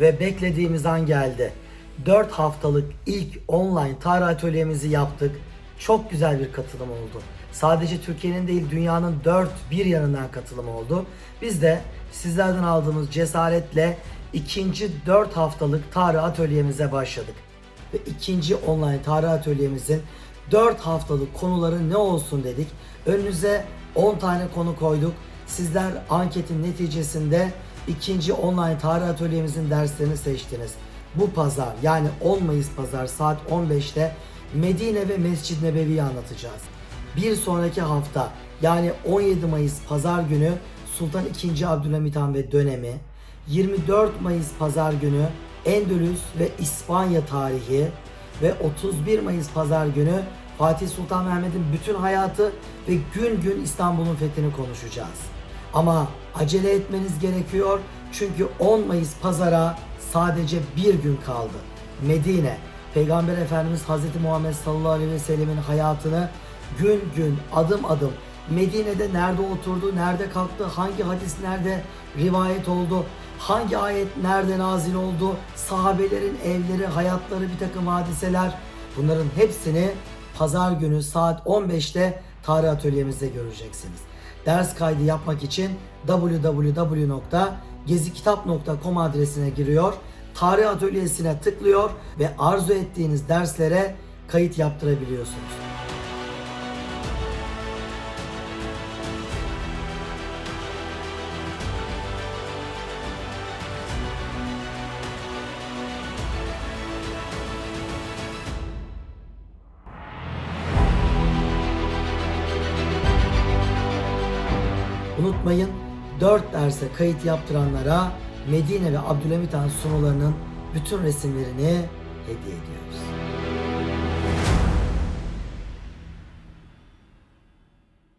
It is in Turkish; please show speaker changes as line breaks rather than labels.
ve beklediğimiz an geldi. 4 haftalık ilk online tarih atölyemizi yaptık. Çok güzel bir katılım oldu. Sadece Türkiye'nin değil dünyanın dört bir yanından katılım oldu. Biz de sizlerden aldığımız cesaretle ikinci 4 haftalık tarih atölyemize başladık. Ve ikinci online tarih atölyemizin 4 haftalık konuları ne olsun dedik. Önünüze 10 tane konu koyduk. Sizler anketin neticesinde ikinci online tarih atölyemizin derslerini seçtiniz. Bu pazar yani 10 Mayıs pazar saat 15'te Medine ve Mescid-i Nebevi'yi anlatacağız. Bir sonraki hafta yani 17 Mayıs pazar günü Sultan II. Abdülhamit Han ve dönemi, 24 Mayıs pazar günü Endülüs ve İspanya tarihi ve 31 Mayıs pazar günü Fatih Sultan Mehmet'in bütün hayatı ve gün gün İstanbul'un fethini konuşacağız. Ama acele etmeniz gerekiyor çünkü 10 Mayıs pazara sadece bir gün kaldı. Medine, Peygamber Efendimiz Hz. Muhammed sallallahu aleyhi ve sellemin hayatını gün gün adım adım Medine'de nerede oturdu, nerede kalktı, hangi hadis nerede rivayet oldu, hangi ayet nerede nazil oldu, sahabelerin evleri, hayatları, bir takım hadiseler bunların hepsini pazar günü saat 15'te tarih atölyemizde göreceksiniz. Ders kaydı yapmak için www.gezikitap.com adresine giriyor, tarih atölyesine tıklıyor ve arzu ettiğiniz derslere kayıt yaptırabiliyorsunuz. Unutmayın 4 derse kayıt yaptıranlara Medine ve Abdülhamit Han sunularının bütün resimlerini hediye ediyoruz.